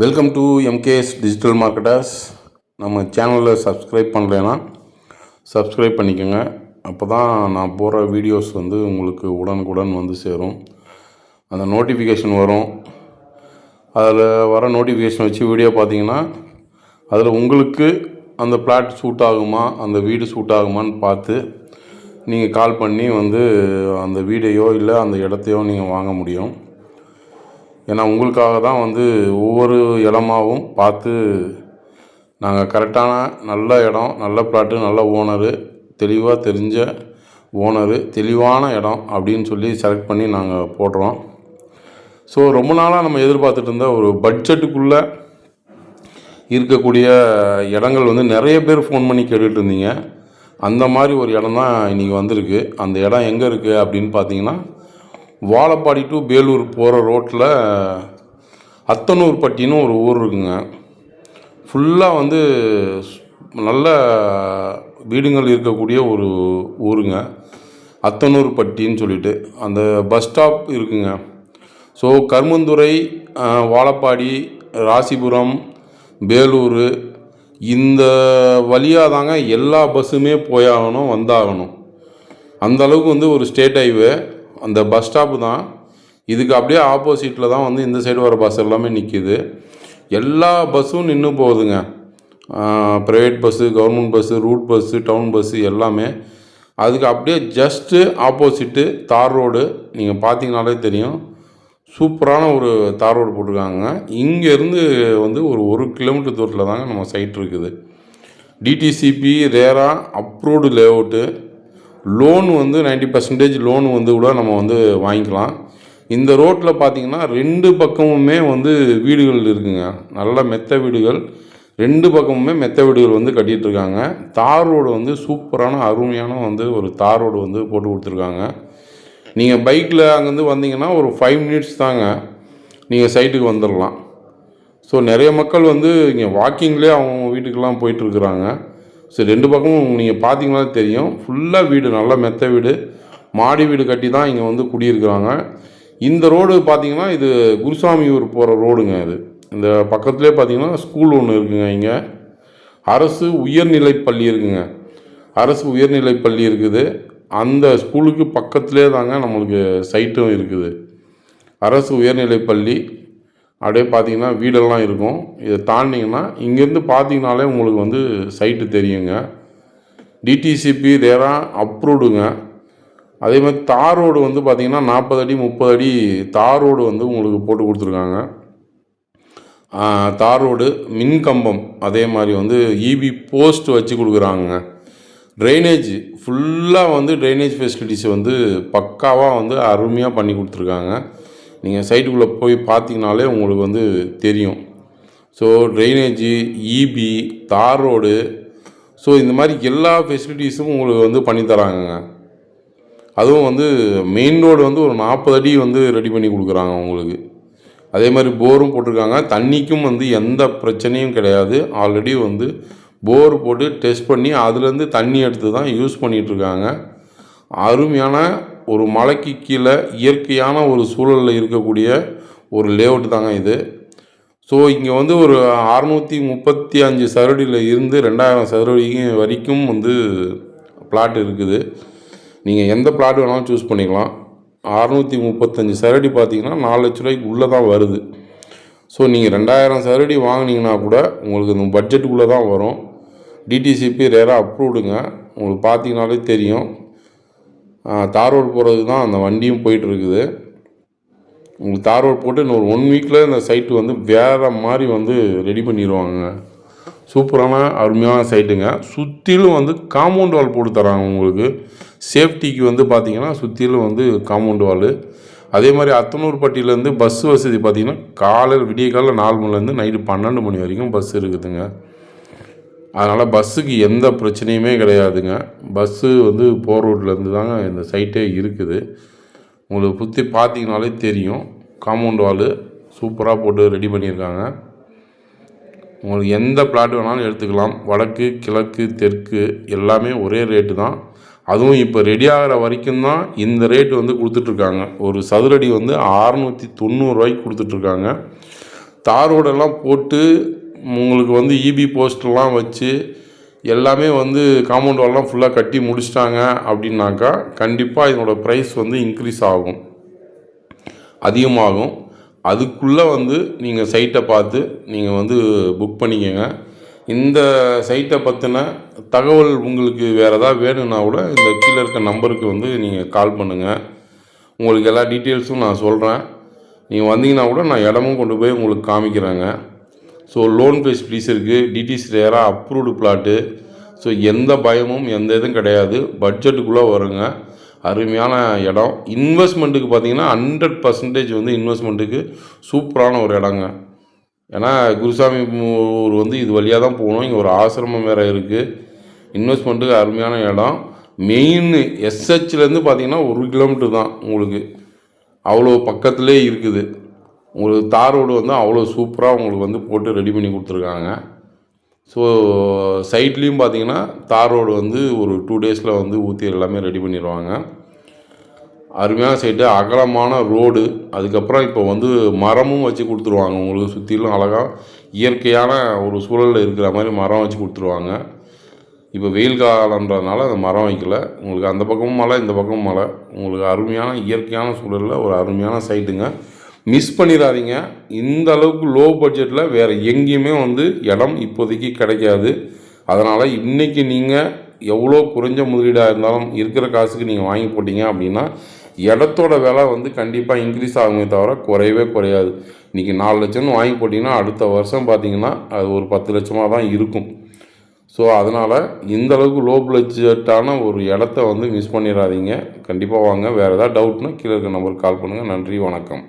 Welcome to MKS digital marketers நம்ம சேனலில் subscribe பண்ணலைன்னா சப்ஸ்கிரைப் பண்ணிக்கோங்க. அப்போ தான் நான் போடுற வீடியோஸ் வந்து உங்களுக்கு உடனுக்குடன் வந்து சேரும். அந்த நோட்டிஃபிகேஷன் வரும். அதில் வர நோட்டிஃபிகேஷன் வச்சு வீடியோ பார்த்தீங்கன்னா அதில் உங்களுக்கு அந்த பிளாட் சூட் ஆகுமா அந்த வீடு சூட் ஆகுமான்னு பார்த்து நீங்கள் கால் பண்ணி வந்து அந்த வீடையோ இல்லை அந்த இடத்தையோ நீங்கள் வாங்க முடியும். ஏன்னா உங்களுக்காக தான் வந்து ஒவ்வொரு இடமாவும் பார்த்து நாங்கள் கரெக்டான நல்ல இடம் நல்ல பிளாட்டு நல்ல ஓனரு தெளிவாக தெரிஞ்ச ஓனரு தெளிவான இடம் அப்படின்னு சொல்லி செலக்ட் பண்ணி நாங்கள் போடுறோம். ஸோ ரொம்ப நாளாக நம்ம எதிர்பார்த்துட்டு இருந்த ஒரு பட்ஜெட்டுக்குள்ளே இருக்கக்கூடிய இடங்கள் வந்து நிறைய பேர் ஃபோன் பண்ணி கேட்டுகிட்டு இருந்தீங்க. அந்த மாதிரி ஒரு இடம் தான் இன்றைக்கி வந்திருக்கு. அந்த இடம் எங்கே இருக்குது அப்படின்னு பார்த்தீங்கன்னா வாழப்பாடி டு பேலூர் போகிற ரோட்டில் அத்தனூர்பட்டின்னு ஒரு ஊர் இருக்குங்க. ஃபுல்லாக வந்து நல்ல வீடுங்கள் இருக்கக்கூடிய ஒரு ஊருங்க. அத்தனூர்பட்டின்னு சொல்லிட்டு அந்த பஸ் ஸ்டாப் இருக்குங்க. ஸோ கருமந்துறை வாழப்பாடி ராசிபுரம் பேலூர் இந்த வழியாக தாங்க எல்லா பஸ்ஸுமே போயாகணும் வந்தாகணும். அந்த அளவுக்கு வந்து ஒரு ஸ்டேட் ஹைவே அந்த பஸ் ஸ்டாப்பு தான். இதுக்கு அப்படியே ஆப்போசிட்டில் தான் வந்து இந்த சைடு வர பஸ் எல்லாமே நிற்கிது எல்லா பஸ்ஸும் நின்று போகுதுங்க. Private bus government bus route bus town bus எல்லாமே. அதுக்கு அப்படியே ஜஸ்ட்டு ஆப்போசிட்டு தார் ரோடு. நீங்கள் பார்த்தீங்கனாலே தெரியும். சூப்பரான ஒரு தார் ரோடு போட்டிருக்காங்க. இங்கேருந்து வந்து ஒரு ஒரு கிலோமீட்டர் தூரத்தில் தாங்க நம்ம சைட் இருக்குது. DTCP RERA approved layout loan வந்து 90% பர்சன்டேஜ் லோன் வந்து கூட நம்ம வந்து வாங்கிக்கலாம். இந்த ரோட்டில் பார்த்தீங்கன்னா ரெண்டு பக்கமுமே வந்து வீடுகள் இருக்குங்க. நல்ல மெத்த வீடுகள். ரெண்டு பக்கமுமே மெத்த வீடுகள் வந்து கட்டிகிட்ருக்காங்க இருக்காங்க தார் ரோடு வந்து சூப்பரான அருமையான வந்து ஒரு தார் ரோடு வந்து போட்டு கொடுத்துருக்காங்க. நீங்கள் பைக்கில் அங்கேருந்து வந்தீங்கன்னா ஒரு ஃபைவ் மினிட்ஸ் தாங்க. நீங்கள் சைட்டுக்கு வந்துடலாம் ஸோ நிறைய மக்கள் வந்து இங்கே வாக்கிங்லேயே அவங்க வீட்டுக்கெல்லாம் போயிட்டுருக்குறாங்க. ஸோ ரெண்டு பக்கமும் நீங்கள் பார்த்தீங்கன்னா தெரியும். ஃபுல்லாக வீடு நல்ல மெத்த வீடு. மாடி வீடு கட்டி தான் இங்கே வந்து குடியிருக்கிறாங்க. இந்த ரோடு பார்த்தீங்கன்னா இது குருசாமியூர் போகிற ரோடுங்க இது. இந்த பக்கத்துலேயே பார்த்தீங்கன்னா ஸ்கூல் ஒன்று இருக்குங்க இங்கே. அரசு உயர்நிலை பள்ளி இருக்குங்க. அரசு உயர்நிலை பள்ளி இருக்குது. அந்த ஸ்கூலுக்கு பக்கத்துலேயே தாங்க நம்மளுக்கு சைட்டும் இருக்குது. அரசு உயர்நிலை பள்ளி. அப்படியே பார்த்தீங்கன்னா வீடெல்லாம் இருக்கும். இதை தாண்டிங்கன்னா இங்கேருந்து பார்த்தீங்கனாலே உங்களுக்கு வந்து சைட்டு தெரியுங்க. டிடிசிபி ரேரா அப்ரூவ்டுங்க அதே மாதிரி தார் ரோடு வந்து பார்த்திங்கன்னா நாற்பது அடி முப்பது அடி தார் ரோடு வந்து உங்களுக்கு போட்டு கொடுத்துருக்காங்க. தார் ரோடு மின் கம்பம் அதே மாதிரி வந்து இபி போஸ்ட் வச்சு கொடுக்குறாங்க. ட்ரைனேஜ் ஃபுல்லாக வந்து ட்ரைனேஜ் ஃபெசிலிட்டிஸ் வந்து பக்காவாக வந்து அருமையாக பண்ணி கொடுத்துருக்காங்க. நீங்கள் சைட்டுக்குள்ளே போய் பார்த்தீங்கனாலே உங்களுக்கு வந்து தெரியும். ஸோ ட்ரைனேஜு இபி தார் ரோடு. ஸோ இந்த மாதிரி எல்லா ஃபெசிலிட்டிஸும் உங்களுக்கு வந்து பண்ணி தராங்கங்க. அதுவும் வந்து மெயின் ரோடு வந்து ஒரு நாற்பது அடி வந்து ரெடி பண்ணி கொடுக்குறாங்க உங்களுக்கு. அதே மாதிரி போரும் போட்டிருக்காங்க. தண்ணிக்கும் வந்து எந்த பிரச்சனையும் கிடையாது. ஆல்ரெடி வந்து போர் போட்டு டெஸ்ட் பண்ணி அதுலேருந்து தண்ணி எடுத்து தான் யூஸ் பண்ணிகிட்டு இருக்காங்க. அருமையான ஒரு மலைக்கு கீழே இயற்கையான ஒரு சூழலில் இருக்கக்கூடிய ஒரு லேஅவுட் தாங்க இது. ஸோ இங்கே வந்து ஒரு அறநூற்றி முப்பத்தி அஞ்சு சதுரடியில் இருந்து ரெண்டாயிரம் சதுரடி வரைக்கும் வந்து பிளாட் இருக்குது. நீங்கள் எந்த பிளாட் வேணாலும் சூஸ் பண்ணிக்கலாம். அறநூற்றி முப்பத்தஞ்சு சதுரடி பார்த்தீங்கன்னா நாலு லட்ச ரூபாய்க்கு உள்ளே தான் வருது. ஸோ நீங்கள் ரெண்டாயிரம் சதுரடி வாங்கினீங்கன்னா கூட உங்களுக்கு இந்த பட்ஜெட்டுக்குள்ளே தான் வரும். டிடிசிபி ரேராக அப்ரூவ்டுங்க உங்களுக்கு பார்த்தீங்கனாலே தெரியும். தார் ரோடு போகிறது தான் அந்த வண்டியும் போயிட்டுருக்குது. உங்களுக்கு தார் ரோடு போட்டு இன்னொரு ஒன் வீக்கில் இந்த சைட்டு வந்து வேறு மாதிரி வந்து ரெடி பண்ணிடுவாங்க சூப்பரான அருமையான சைட்டுங்க சுற்றிலும் வந்து காம்பவுண்ட் வால் போட்டு தராங்க உங்களுக்கு. சேஃப்டிக்கு வந்து பார்த்திங்கன்னா சுற்றிலும் வந்து காம்பவுண்ட் வால் அதே மாதிரி அத்தனூர்பட்டியிலேருந்து பஸ் வசதி பார்த்தீங்கன்னா காலையில் விடிய காலையில் நாலு மணிலேருந்து நைட்டு பன்னெண்டு மணி வரைக்கும் பஸ் இருக்குதுங்க. அதனால் பஸ்ஸுக்கு எந்த பிரச்சனையுமே கிடையாதுங்க. பஸ்ஸு வந்து போர் ரோட்லேருந்து தாங்க இந்த சைட்டே இருக்குது. உங்களுக்கு சுற்றி பார்த்தீங்கனாலே தெரியும். காம்பவுண்ட் வாலு சூப்பராக போட்டு ரெடி பண்ணியிருக்காங்க. உங்களுக்கு எந்த பிளாட் வேணாலும் எடுத்துக்கலாம். வடக்கு கிழக்கு தெற்கு எல்லாமே ஒரே ரேட்டு தான். அதுவும் இப்போ ரெடி ஆகிற வரைக்கும் தான் இந்த ரேட் வந்து கொடுத்துட்ருக்காங்க. ஒரு சதுரடி வந்து அறநூற்றி தொண்ணூறுரூவாய்க்கு கொடுத்துட்ருக்காங்க. தார் ரோடெல்லாம் போட்டு உங்களுக்கு வந்து இபி போஸ்ட்லாம் வச்சு எல்லாமே வந்து காம்பவுண்ட் வால்லாம் ஃபுல்லாக கட்டி முடிச்சிட்டாங்க அப்படின்னாக்கா கண்டிப்பாக இதனோட ப்ரைஸ் வந்து இன்க்ரீஸ் ஆகும். அதிகமாகும். அதுக்குள்ளே வந்து நீங்கள் சைட்டை பார்த்து நீங்கள் வந்து புக் பண்ணிக்கோங்க. இந்த சைட்டை பற்றின தகவல் உங்களுக்கு வேறு ஏதாவது வேணும்னா கூட இந்த கீழே இருக்க நம்பருக்கு வந்து நீங்கள் கால் பண்ணுங்கள் உங்களுக்கு எல்லா டீட்டெயில்ஸும் நான் சொல்கிறேன் நீங்கள் வந்தீங்கன்னா கூட நான் இடமும் கொண்டு போய் உங்களுக்கு காமிக்கிறேங்க. ஸோ லோன் ஃபெசிலிட்டிஸ் இருக்குது டிடிசி ரேராக அப்ரூவ்டு பிளாட்டு ஸோ எந்த பயமும் எந்த இதுவும் கிடையாது. பட்ஜெட்டுக்குள்ளே வருங்க. அருமையான இடம். இன்வெஸ்ட்மெண்ட்டுக்கு பார்த்தீங்கன்னா ஹண்ட்ரட் பர்சன்டேஜ் வந்து இன்வெஸ்ட்மெண்ட்டுக்கு சூப்பரான ஒரு இடங்க. ஏன்னா குருசாமி ஊர் வந்து இது வழியாக தான் போகணும். இங்கே ஒரு ஆசிரமம் வேறு இருக்குது இன்வெஸ்ட்மெண்ட்டுக்கு அருமையான இடம். மெயின் எஸ்ஹெச்லேருந்து பார்த்தீங்கன்னா ஒரு கிலோமீட்டர் தான் உங்களுக்கு. அவ்வளோ பக்கத்துலேயே இருக்குது. உங்களுக்கு தார் ரோடு வந்து அவ்வளோ சூப்பராக உங்களுக்கு வந்து போட்டு ரெடி பண்ணி கொடுத்துருக்காங்க. ஸோ சைட்லேயும் பார்த்தீங்கன்னா தார் ரோடு வந்து ஒரு டூ டேஸில் வந்து ஊற்றி எல்லாமே ரெடி பண்ணிடுவாங்க. அருமையான சைட்டு அகலமான ரோடு. அதுக்கப்புறம் இப்போ வந்து மரமும் வச்சு கொடுத்துருவாங்க. உங்களுக்கு சுற்றிலும் அழகாக இயற்கையான ஒரு சூழலில் இருக்கிற மாதிரி மரம் வச்சு கொடுத்துருவாங்க. இப்போ வெயில் காலன்றதுனால அந்த மரம் வைக்கல. உங்களுக்கு அந்த பக்கமும் மழை இந்த பக்கமும் மழை. உங்களுக்கு அருமையான இயற்கையான சூழலில் ஒரு அருமையான சைட்டுங்க மிஸ் பண்ணிடாதீங்க இந்த அளவுக்கு லோ பட்ஜெட்டில் வேறு எங்கேயுமே வந்து இடம் இப்போதைக்கு கிடைக்காது. அதனால் இன்றைக்கி நீங்கள் எவ்வளோ குறைஞ்ச முதலீடாக இருந்தாலும் இருக்கிற காசுக்கு நீங்கள் வாங்கி போட்டீங்க அப்படின்னா இடத்தோட விலை வந்து கண்டிப்பாக இன்க்ரீஸ் ஆகுமே தவிர குறையவே குறையாது. இன்றைக்கி நாலு லட்சம்னு வாங்கி போட்டிங்கன்னா அடுத்த வருஷம் பார்த்தீங்கன்னா அது ஒரு பத்து லட்சமாக தான் இருக்கும். ஸோ அதனால் இந்த அளவுக்கு லோ பட்ஜெட்டான ஒரு இடத்த வந்து மிஸ் பண்ணிடாதீங்க கண்டிப்பாக வாங்க. வேறு ஏதாவது டவுட்னா கீழே இருக்க நம்பருக்கு கால் பண்ணுங்கள் நன்றி வணக்கம்.